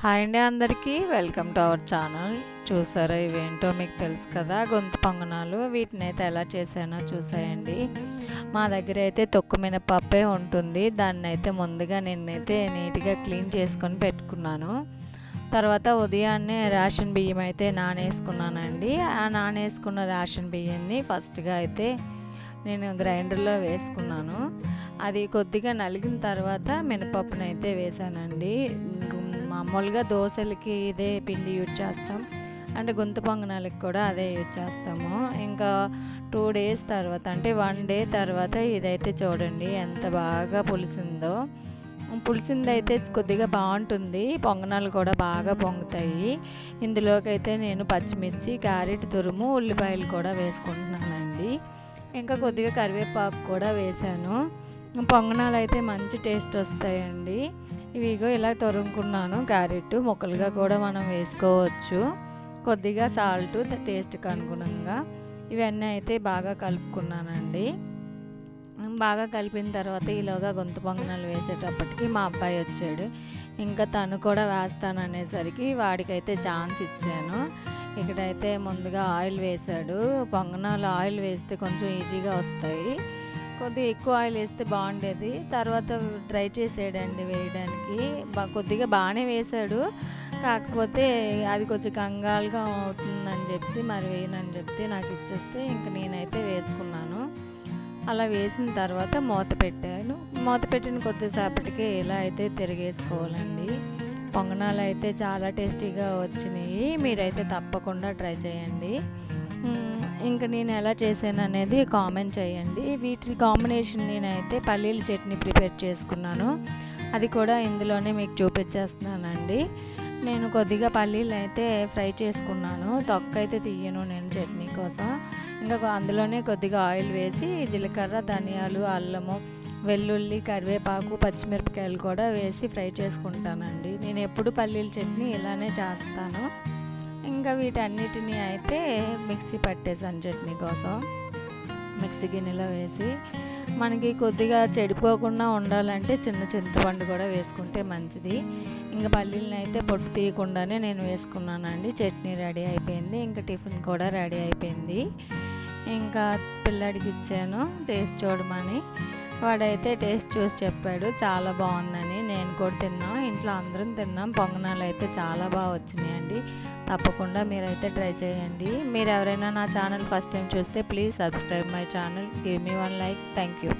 Hi అండి అందరికీ. Welcome to our channel. చూసారా ఇవేంటో మీకు తెలుసు కదా గొంతు పొంగనాలు. వీటిని అయితే ఎలా చేశానో చూసాయండి. మా దగ్గర అయితే తొక్కు మినపప్పే ఉంటుంది. దాన్ని అయితే ముందుగా నేనైతే నీట్గా క్లీన్ చేసుకొని పెట్టుకున్నాను. తర్వాత ఉదయాన్నే రేషన్ బియ్యం అయితే నానేసుకున్నానండి. ఆ నానేసుకున్న రేషన్ బియ్యాన్ని ఫస్ట్గా అయితే నేను గ్రైండర్లో వేసుకున్నాను. అది కొద్దిగా నలిగిన తర్వాత మినపప్పునైతే వేసానండి. మామూలుగా దోశలకి ఇదే పిండి యూజ్ చేస్తాం. అంటే గుంత పొంగనాలకి కూడా అదే యూజ్ చేస్తాము. ఇంకా టూ డేస్ తర్వాత అంటే వన్ డే తర్వాత ఇదైతే చూడండి ఎంత బాగా పులిసిందో. పులిసింది అయితే కొద్దిగా బాగుంటుంది. పొంగనాలు కూడా బాగా పొంగుతాయి. ఇందులోకి అయితే నేను పచ్చిమిర్చి క్యారెట్ తురుము ఉల్లిపాయలు కూడా వేసుకుంటున్నానండి. ఇంకా కొద్దిగా కరివేపాకు కూడా వేసాను పొంగనాలు అయితే మంచి టేస్ట్ వస్తాయండి. ఇవిగో ఇలా తొరుముకున్నాను. క్యారెట్ ముక్కలుగా కూడా మనం వేసుకోవచ్చు. కొద్దిగా సాల్ట్ టేస్ట్కి అనుగుణంగా. ఇవన్నీ అయితే బాగా కలుపుకున్నానండి. బాగా కలిపిన తర్వాత ఈలోగా గొంతు పొంగనాలు వేసేటప్పటికి మా అబ్బాయి వచ్చాడు. ఇంకా తను కూడా వేస్తాను అనేసరికి వాడికైతే ఛాన్స్ ఇచ్చాను. ఇక్కడైతే ముందుగా ఆయిల్ వేశాడు. పొంగనాలు ఆయిల్ వేస్తే కొంచెం ఈజీగా వస్తాయి. కొద్దిగా ఎక్కువ ఆయిల్ వేస్తే బాగుండేది. తర్వాత ట్రై చేసాడండి వేయడానికి. కొద్దిగా బాగానే వేశాడు కాకపోతే అది కొంచెం కంగాలుగా అవుతుందని చెప్పి మరి వేయనని చెప్తే నాకు ఇచ్చేస్తే ఇంక నేనైతే వేసుకున్నాను. అలా వేసిన తర్వాత మూత పెట్టాను. మూత పెట్టిన కొద్దిసేపటికి ఇలా అయితే తిరిగేసుకోవాలండి. పొంగనాలు అయితే చాలా టేస్టీగా వచ్చినాయి. మీరైతే తప్పకుండా ట్రై చేయండి. ఇంకా నేను ఎలా చేశాను అనేది కామెంట్ చేయండి. వీటి కాంబినేషన్ నేనైతే పల్లీల చట్నీ ప్రిపేర్ చేసుకున్నాను. అది కూడా ఇందులోనే మీకు చూపించేస్తున్నానండి. నేను కొద్దిగా పల్లీలు అయితే ఫ్రై చేసుకున్నాను. తొక్క అయితే తీయను నేను చట్నీ కోసం. ఇంకా అందులోనే కొద్దిగా ఆయిల్ వేసి జీలకర్ర ధనియాలు అల్లము వెల్లుల్లి కరివేపాకు పచ్చిమిరపకాయలు కూడా వేసి ఫ్రై చేసుకుంటానండి. నేను ఎప్పుడు పల్లీల చట్నీ ఇలానే చేస్తాను. ఇంకా వీటన్నిటిని అయితే మిక్సీ పట్టేసాను చట్నీ కోసం మిక్సీ గిన్నెలో వేసి మనకి కొద్దిగా చెడిపోకుండా ఉండాలంటే చిన్న చింతపండు కూడా వేసుకుంటే మంచిది. ఇంకా పల్లీలను అయితే పొట్టు తీయకుండానే నేను వేసుకున్నానండి. చట్నీ రెడీ అయిపోయింది. ఇంకా టిఫిన్ కూడా రెడీ అయిపోయింది. ఇంకా పిల్లాడికి ఇచ్చాను. టేస్ట్ చూడమని. వాడైతే టేస్ట్ చూసి చెప్పాడు. చాలా బాగుందండి. కూడా తిన్నాం. ఇంట్లో అందరం తిన్నాం. పొంగనాలు అయితే చాలా బాగా వచ్చినాయండి. తప్పకుండా మీరైతే ట్రై చేయండి. మీరు ఎవరైనా నా ఛానల్ ఫస్ట్ టైం చూస్తే please subscribe my channel. Give me one like. Thank you.